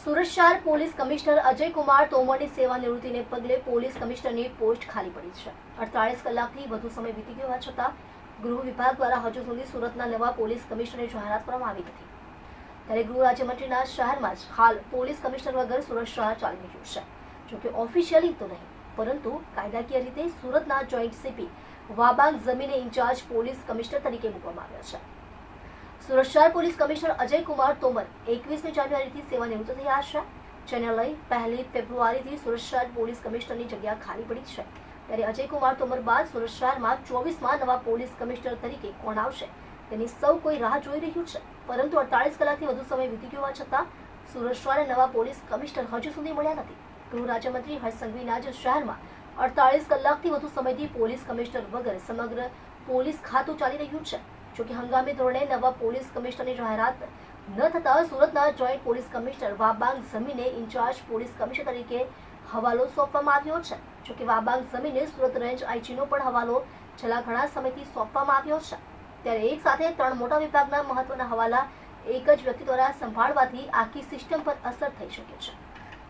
સુરત શહેર police commissioner Ajay Kumar તોમરની સેવા નિવૃત્તિને પગલે પોલીસ કમિશનરની પોસ્ટ ખાલી પડી છે. અડતાળીસ કલાકથી વધુ સમય વીતી ગયો હોવા છતાં ગૃહ વિભાગ દ્વારા હજુ સુધી સુરતના નવા પોલીસ કમિશનરની જાહેરાત કરવામાં આવી નથી. ત્યારે ગૃહ રાજ્યમંત્રીના શહેરમાં જ હાલ પોલીસ કમિશનર વગર સુરત શહેર ચાલી રહ્યું છે. જોકે ઓફિશિયલી તો નહીં, પરંતુ કાયદાકીય રીતે સુરતના જોઈન્ટ સીપી વાબાગ જમીને ઇન્ચાર્જ પોલીસ કમિશનર તરીકે મૂકવામાં આવ્યા છે. સુરત શહેર પોલીસ કમિશનર અજય કુમાર તોમર એકવીસમી જાન્યુઆરીથી સેવા નિવૃત્ત થયા છે. જેને લઈ પહેલી ફેબ્રુઆરીથી સુરત શહેર પોલીસ કમિશનરની જગ્યા ખાલી પડી છે. ત્યારે અજય કુમાર તોમર બાદ સુરત શહેરમાં ચોવીસમાં નવા પોલીસ કમિશનર તરીકે કોણ આવશે? તેની સૌ કોઈ રાહ જોઈ રહ્યું છે. પરંતુ અડતાલીસ કલાકથી વધુ સમય વીતી ગયો છતાં સુરત શહેરે નવા પોલીસ કમિશનર હજુ સુધી મળ્યા નથી. ગૃહ રાજ્યમંત્રી હર્ષ સંઘવીના જ શહેરમાં અડતાલીસ કલાકથી વધુ સમયથી પોલીસ કમિશનર વગર સમગ્ર પોલીસ ખાતું ચાલી રહ્યું છે. જોકે હંગામી ધોરણે નવા પોલીસ કમિશનરની જાહેરાત ન થતાં સુરતના જોઈન્ટ પોલીસ કમિશનર વાબાંગ જમીને ઇન્ચાર્જ પોલીસ કમિશનર તરીકે હવાલો સોંપવામાં આવ્યો છે. જોકે વાબાંગ જમીને સુરત રેન્જ આઈજીનો પણ હવાલો છેલ્લા ઘણા સમયથી સોંપવામાં આવ્યો છે. ત્યારે એક સાથે ત્રણ મોટા વિભાગના મહત્વના હવાલા એક જ વ્યક્તિ દ્વારા સંભાળવાથી આખી સિસ્ટમ પર અસર થઈ શકે છે.